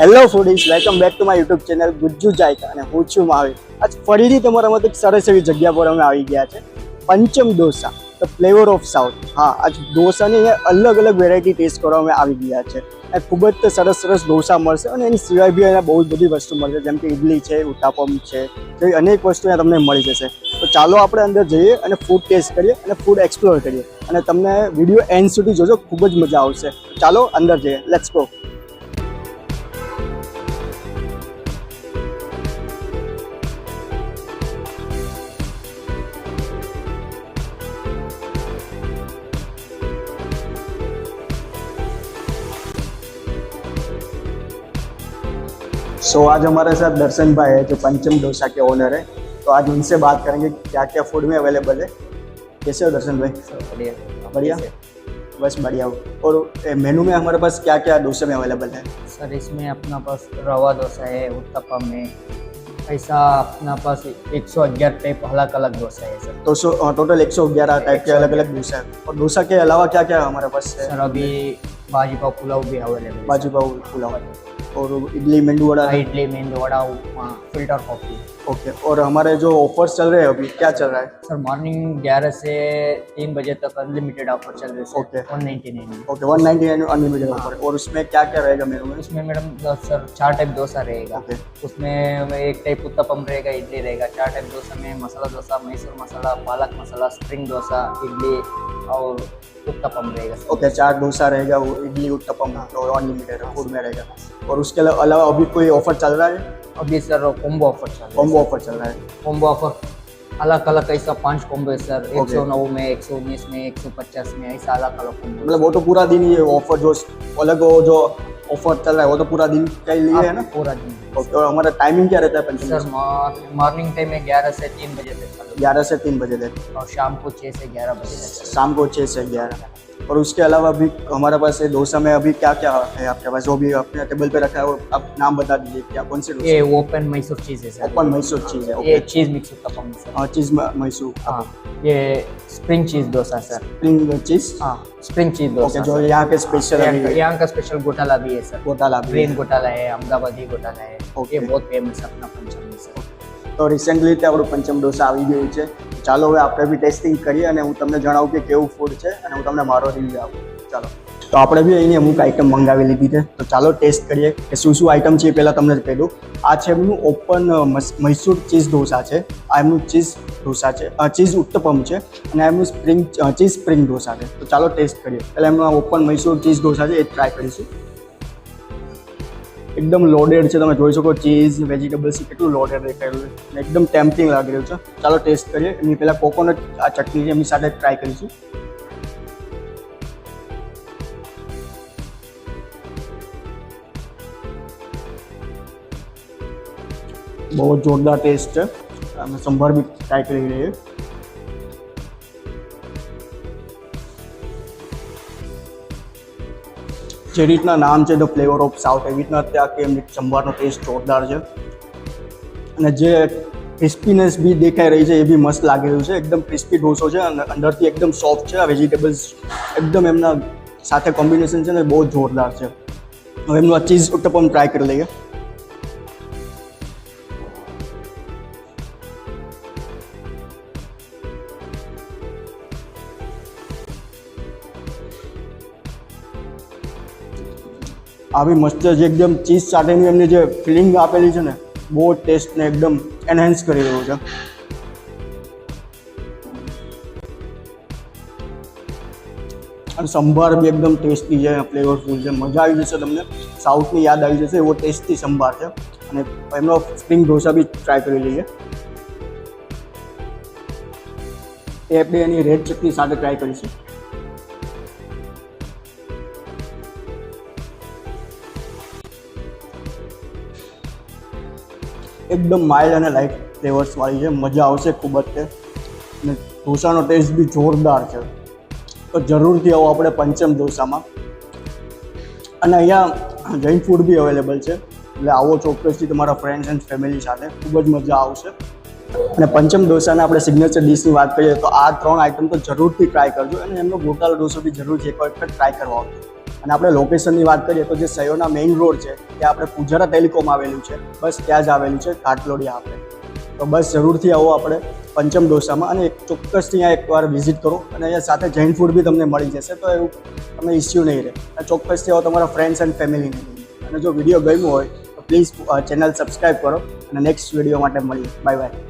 Hello foodies welcome back to my YouTube channel Gujju Jayka. અને હું છું મહાવીર. આજ ફરીથી તમારા મત એક સરસ એવી જગ્યા પર અમે આવી ગયા છે. Pancham dosa the flavour of south હા, આજ ડોસાની અલગ અલગ વેરાયટી ટેસ્ટ કરવા અમે આવી ગયા છે. અને ખૂબ જ સરસ સરસ ડોસા મળશે અને એની સિવાય બી અહીંયા બહુ બધી વસ્તુ મળશે. જેમ કે ઇડલી છે ઉત્તાપમ છે, જેવી અનેક વસ્તુ અહીંયા તમને મળી જશે. તો ચાલો આપણે અંદર જઈએ અને ફૂડ ટેસ્ટ કરીએ અને ફૂડ એક્સપ્લોર કરીએ. અને તમને વીડિયો એન્ડ સુધી જોજો, ખૂબ જ મજા આવશે. ચાલો અંદર જઈએ. લેટ્સ ગો सो आज हमारे साथ दर्शन भाई है जो पंचम डोसा के ओनर है। तो आज उनसे बात करेंगे क्या क्या फ़ूड में अवेलेबल है। कैसे हो दर्शन भाई? बढ़िया। बढ़िया? बस बढ़िया हो। और मेनू में हमारे पास क्या क्या डोसे में अवेलेबल है? सर इसमें अपना पास रवा डोसा है उत्तपम है। ऐसा अपना पास एक सौ ग्यारह टाइप अलग अलग डोसा है सर। तो सौ टोटल एक सौ ग्यारह टाइप के अलग अलग डोसा है। और डोसा के अलावा क्या क्या हमारे पास है? सर अभी भाजी पाव पुलाव भी अवेलेबल बाजू पाव पुलाव। और idli medu vada idli medu vada upma filter coffee. Okay और हमारे जो ऑफर्स चल रहे हैं अभी क्या चल रहा है? सर मॉर्निंग ग्यारह से तीन बजे तक अनलिमिटेड ऑफ़र चल रहे हैं Okay. One ninety nine okay one ninety nine unlimited offer और उसमें क्या क्या रहेगा मेरे में? उसमें मैडम सर चार टाइप डोसा रहेगा। उसमें एक टाइप उत्तपम रहेगा इडली रहेगा चार टाइप डोसा में मसाला डोसा मैसूर मसाला पालक मसाला स्प्रिंग डोसा इडली और उत्तपम रहेगा ओके चार डोसा रहेगा वो इडली उत्तपम और अनलिमिटेड फ़ूड में रहेगा। और उसके अलावा अभी कोई ऑफ़र चल रहा है? अभी सर कॉम्बो ऑफ़र चल रहा है कॉम्बो ऑफ़र चल रहा है। कॉम्बो ऑफ़र अलग अलग ऐसा पाँच कॉम्बो है सर। एक सौ नौ में एक सौ उन्नीस में एक सौ पचास में ऐसा अलग अलग कॉम्बो मतलब वो तो पूरा दिन ये ऑफ़र जो अलग वो जो ऑफ़र चल रहा है वो तो पूरा दिन का ही लिए है ना? पूरा दिन। ओके और हमारा टाइमिंग क्या रहता है सर मॉर्निंग टाइम में ग्यारह से तीन बजे तक ग्यारह से तीन बजे तक। और शाम को छः से ग्यारह बजे तक। शाम को छः से ग्यारह। और उसके अलावा अभी हमारे पास ये डोसा में अभी क्या क्या है आपके पास? जो भी अपने टेबल पे रखा है वो आप नाम बता दीजिए क्या कौन से ये ओपन मैसूर चीज़ है सर। ओपन मैसूर चीज़ है ये ओके। चीज़ मिक्स उत्तपम है हाँ चीज़ मैसूर। हाँ ये spring cheese dosa sir. Spring cheese? हाँ स्प्रिंग चीज़ डोसा जो यहाँ के स्पेशल यहाँ यहाँ का स्पेशल घोटाला भी है सर। घोटाला ग्रीन घोटाला है अहमदाबादी घोटाला है. ये बहुत फ़ेमस है अपना पंचम में सर। તો રિસેન્ટલી તે આપણું પંચમ ડોસા આવી ગયું છે. ચાલો હવે આપણે બી ટેસ્ટિંગ કરીએ અને હું તમને જણાવું કે કેવું ફૂડ છે અને હું તમને મારો રિવ્યુ આપું. ચાલો. તો આપણે બી અહીંની અમુક આઇટમ મંગાવી લીધી છે. તો ચાલો ટેસ્ટ કરીએ કે શું શું આઇટમ છે એ પહેલાં તમને કહેલું આ છે એમનું ઓપન મૈસૂર ચીઝ ઢોસા છે. આ એમનું ચીઝ ઢોસા છે. ચીઝ ઉત્તપમ છે અને આ એમનું સ્પ્રિંગ ચીઝ સ્પ્રિંગ ઢોસા છે. તો ચાલો ટેસ્ટ કરીએ. પહેલાં એમનું ઓપન મૈસૂર ચીઝ ઢોસા છે એ ટ્રાય કરીશું. એકદમ લોડેડ છે. તમે જોઈ શકો ચીઝ વેજીટેબલ્સ કેટલું લોડેડ દેખાયેલું છે. એકદમ ટેમ્પિંગ લાગી રહ્યું છે. ચાલો ટેસ્ટ કરીએ. એની પહેલાં કોકોનટ આ ચટણી છે, એમની સાથે ટ્રાય કરીશું. બહુ જોરદાર ટેસ્ટ છે. અમે સંભાર બી ટ્રાય કરી રહીએ જે રીતના નામ છે ધ ફ્લેવર ઓફ સાઉથ એવી રીતના ત્યાં કે એમની સંભારનો ટેસ્ટ જોરદાર છે. અને જે ક્રિસ્પીનેસ બી દેખાઈ રહી છે, એ બી મસ્ત લાગી રહ્યું છે. એકદમ ક્રિસ્પી ઢોસો છે અને અંદરથી એકદમ સોફ્ટ છે. આ વેજીટેબલ્સ એકદમ એમના સાથે કોમ્બિનેશન છે ને બહુ જોરદાર છે. હવે એમનું આ ચીઝ ઉત્તપમ ટ્રાય કરી લઈએ. આવી મસ્ત જે એકદમ ચીઝ સાથેની એમની જે ફિલિંગ આપેલી છે ને, બહુ ટેસ્ટને એકદમ એનહેન્સ કરી રહ્યો છે. અને સંભાર બી એકદમ ટેસ્ટી છે ફ્લેવરફુલ છે. મજા આવી જશે તમને. સાઉથની યાદ આવી જશે, એવો ટેસ્ટી સંભાર છે. અને એમનો સ્પ્રિંગ ઢોસા બી ટ્રાય કરી લઈએ. એ બે એની રેડ ચટણી સાથે ટ્રાય કરીશું. એકદમ માઇલ્ડ અને લાઇટ ફ્લેવર્સવાળી છે. મજા આવશે ખૂબ જ તે. અને ઢોસાનો ટેસ્ટ બી જોરદાર છે. તો જરૂરથી આવો આપણે પંચમ ઢોસામાં. અને અહીંયા જૈન ફૂડ બી અવેલેબલ છે. એટલે આવો ચોક્કસથી તમારા ફ્રેન્ડ્સ એન્ડ ફેમિલી સાથે ખૂબ જ મજા આવશે. અને પંચમ ઢોસાના આપણે સિગ્નેચર ડિશની વાત કરીએ તો આ ત્રણ આઇટમ તો જરૂરથી ટ્રાય કરજો. અને એમનો ગોટાળો ઢોસો બી જરૂરથી એક વખત ટ્રાય કરવા આવજો અને આપણે લોકેશનની વાત કરીએ તો જે સયોના મેઇન રોડ છે ત્યાં આપણે પૂજારા ટેલિકોમ આવેલું છે. બસ ત્યાં જ આવેલું છે, કાટલોડિયા આપણે. તો બસ જરૂરથી આવો આપણે પંચમ ડોસામાં અને એક ચોક્કસથી અહીંયા એકવાર વિઝિટ કરો અને અહીંયા સાથે જૈન ફૂડ બી તમને મળી જશે, તો એવું તમને ઇસ્યુ નહીં રહે. અને ચોક્કસથી આવો તમારા ફ્રેન્ડ્સ એન્ડ ફેમિલીને અને જો વીડિયો ગમ્યો હોય, તો પ્લીઝ ચેનલ સબસ્ક્રાઈબ કરો અને નેક્સ્ટ વીડિયો માટે મળીએ. Bye bye